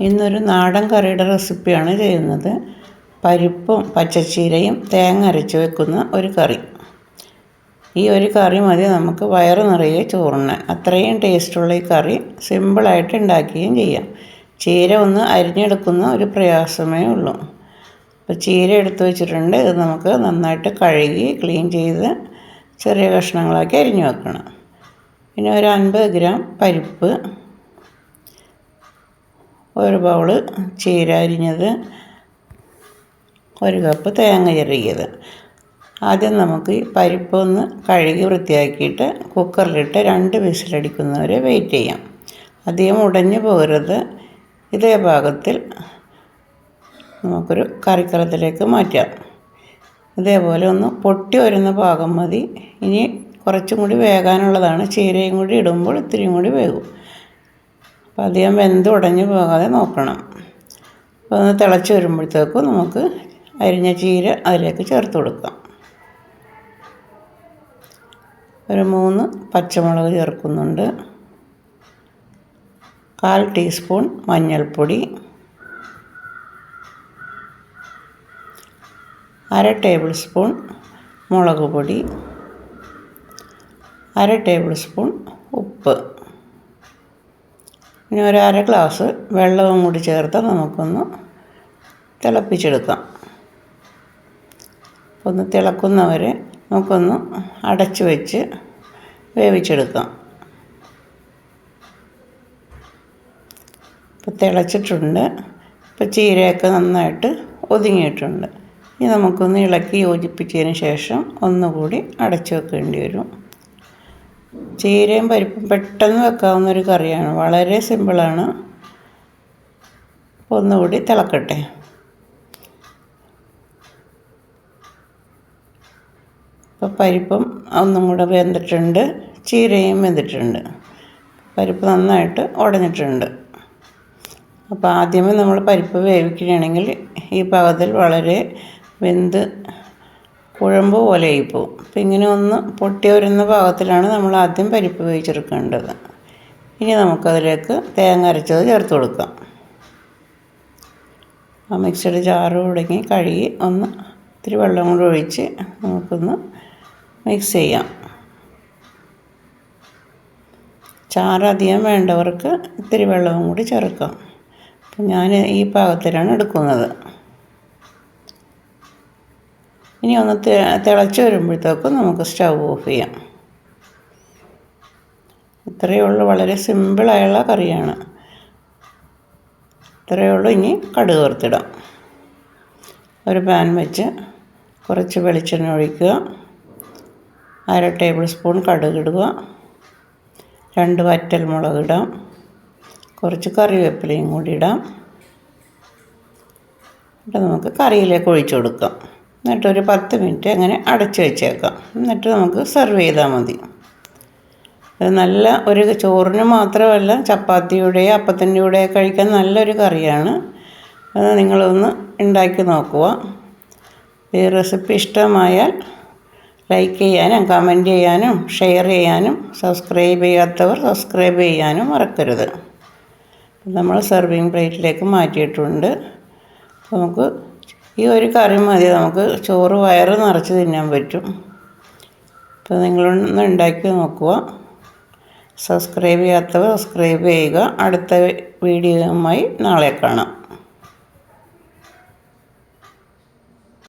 ഇന്നൊരു നാടൻ കറിയുടെ റെസിപ്പിയാണ് ചെയ്യുന്നത്. പരിപ്പും പച്ചച്ചീരയും തേങ്ങ അരച്ച് വെക്കുന്ന ഒരു കറി. ഈ ഒരു കറി മതി നമുക്ക് വയറ് നിറയെ ചോറുണ്ണാൻ അത്രയും ടേസ്റ്റുള്ള ഈ കറി സിമ്പിളായിട്ട് ഉണ്ടാക്കുകയും ചെയ്യാം. ചീര ഒന്ന് അരിഞ്ഞെടുക്കുന്ന ഒരു പ്രയാസമേ ഉള്ളൂ. അപ്പോൾ ചീര എടുത്തു വെച്ചിട്ടുണ്ട് ഇത് നമുക്ക് നന്നായിട്ട് കഴുകി ക്ലീൻ ചെയ്ത് ചെറിയ കഷ്ണങ്ങളാക്കി അരിഞ്ഞു വെക്കണം. പിന്നെ ഒരു അൻപത് ഗ്രാം പരിപ്പ് ഒരു ബൗൾ ചീര അരിഞ്ഞത് ഒരു കപ്പ് തേങ്ങ ചിരകിയത്. ആദ്യം നമുക്ക് ഈ പരിപ്പൊന്ന് കഴുകി വൃത്തിയാക്കിയിട്ട് കുക്കറിലിട്ട് രണ്ട് വിസിലടിക്കുന്നവരെ വെയിറ്റ് ചെയ്യാം. അധികം ഉടഞ്ഞു പോകരുത്. ഇതേ ഭാഗത്തിൽ നമുക്കൊരു കറിക്കലത്തിലേക്ക് മാറ്റാം. ഇതേപോലെ ഒന്ന് പൊട്ടി വരുന്ന ഭാഗം മതി. ഇനി കുറച്ചും കൂടി വേകാനുള്ളതാണ്. ചീരയും കൂടി ഇടുമ്പോൾ ഇത്തിരിയും കൂടി വേകും. അപ്പോൾ അധികം വെന്ത് ഉടഞ്ഞു പോകാതെ നോക്കണം. അപ്പോൾ ഒന്ന് തിളച്ച് വരുമ്പോഴത്തേക്കും നമുക്ക് അരിഞ്ഞ ചീര അതിലേക്ക് ചേർത്ത് കൊടുക്കാം. ഒരു മൂന്ന് പച്ചമുളക് ചേർക്കുന്നുണ്ട്. കാൽ ടീസ്പൂൺ മഞ്ഞൾപ്പൊടി. അര ടേബിൾ സ്പൂൺ മുളക് പൊടി. അര ടേബിൾ സ്പൂൺ ഉപ്പ്. ഇനി ഒരു അര ഗ്ലാസ് വെള്ളവും കൂടി ചേർത്ത് നമുക്കൊന്ന് തിളപ്പിച്ചെടുക്കാം. ഒന്ന് തിളക്കുന്നവരെ നമുക്കൊന്ന് അടച്ച് വെച്ച് വേവിച്ചെടുക്കാം. ഇപ്പോൾ തിളച്ചിട്ടുണ്ട്. ഇപ്പോൾ ചീരയൊക്കെ നന്നായിട്ട് ഒതുങ്ങിയിട്ടുണ്ട്. ഇനി നമുക്കൊന്ന് ഇളക്കി യോജിപ്പിച്ചതിന് ശേഷം ഒന്നുകൂടി അടച്ചു വെക്കേണ്ടി വരും. ചീരയും പരിപ്പും പെട്ടെന്ന് വെക്കാവുന്ന ഒരു കറിയാണ്. വളരെ സിമ്പിളാണ്. ഒന്നുകൂടി തിളക്കട്ടെ. ഇപ്പോൾ പരിപ്പും ഒന്നും കൂടെ വെന്തിട്ടുണ്ട്. ചീരയും വെന്തിട്ടുണ്ട്. പരിപ്പ് നന്നായിട്ട് ഉടഞ്ഞിട്ടുണ്ട്. അപ്പോൾ ആദ്യമേ നമ്മൾ പരിപ്പ് വേവിക്കുകയാണെങ്കിൽ ഈ പാകത്തിൽ വളരെ വെന്ത് കുഴമ്പ് പോലെയായി പോവും. അപ്പം ഇങ്ങനെ ഒന്ന് പൊട്ടി വരുന്ന പാകത്തിലാണ് നമ്മൾ ആദ്യം പരിപ്പ് വേവിച്ചെടുക്കേണ്ടത്. ഇനി നമുക്കതിലേക്ക് തേങ്ങ അരച്ചത് ചേർത്ത് കൊടുക്കാം. ആ മിക്സഡ് ചാറ് തുടങ്ങി കഴുകി ഒന്ന് ഇത്തിരി വെള്ളം കൂടി ഒഴിച്ച് നമുക്കൊന്ന് മിക്സ് ചെയ്യാം. ചാറ് അധികം വേണ്ടവർക്ക് ഇത്തിരി വെള്ളവും കൂടി ചേർക്കാം. അപ്പം ഞാൻ ഈ പാകത്തിലാണ് എടുക്കുന്നത്. ഇനി ഒന്ന് തിളച്ച് വരുമ്പോഴത്തേക്കും നമുക്ക് സ്റ്റൗ ഓഫ് ചെയ്യാം. ഇത്രയേ ഉള്ളൂ. വളരെ സിമ്പിളായുള്ള കറിയാണ്. ഇത്രയേ ഉള്ളൂ. ഇനി കടുക് വറുത്തിടാം. ഒരു പാൻ വെച്ച് കുറച്ച് വെളിച്ചെണ്ണ ഒഴിക്കുക. അര ടേബിൾ സ്പൂൺ കടുക് ഇടുക. രണ്ട് വറ്റൽ മുളക് ഇടാം. കുറച്ച് കറിവേപ്പിലയും കൂടി ഇടാം. എന്നിട്ട് നമുക്ക് കറിയിലേക്ക് ഒഴിച്ചു കൊടുക്കാം. എന്നിട്ട് ഒരു പത്ത് മിനിറ്റ് അങ്ങനെ അടച്ച് വെച്ചേക്കാം. എന്നിട്ട് നമുക്ക് സെർവ് ചെയ്താൽ മതി. അത് നല്ല ഒരു ചോറിന് മാത്രമല്ല ചപ്പാത്തിയുടെ അപ്പത്തിന്റെ കൂടെ കഴിക്കാൻ നല്ലൊരു കറിയാണ്. അത് നിങ്ങളൊന്ന് ഉണ്ടാക്കി നോക്കുക. ഈ റെസിപ്പി ഇഷ്ടമായാൽ ലൈക്ക് ചെയ്യാനും കമന്റ് ചെയ്യാനും ഷെയർ ചെയ്യാനും സബ്സ്ക്രൈബ് ചെയ്യാത്തവർ സബ്സ്ക്രൈബ് ചെയ്യാനും മറക്കരുത്. നമ്മൾ സെർവിങ് പ്ലേറ്റിലേക്ക് മാറ്റിയിട്ടുണ്ട്. നമുക്ക് ഈ ഒരു കറി മതി. നമുക്ക് ചോറ് വയറ് നിറച്ച് തിന്നാൻ പറ്റും. അപ്പോൾ നിങ്ങളൊന്ന് ഉണ്ടാക്കി നോക്കുക. സബ്സ്ക്രൈബ് ചെയ്യാത്തവർ സബ്സ്ക്രൈബ് ചെയ്യുക. അടുത്ത വീഡിയോയുമായി നാളെ കാണാം.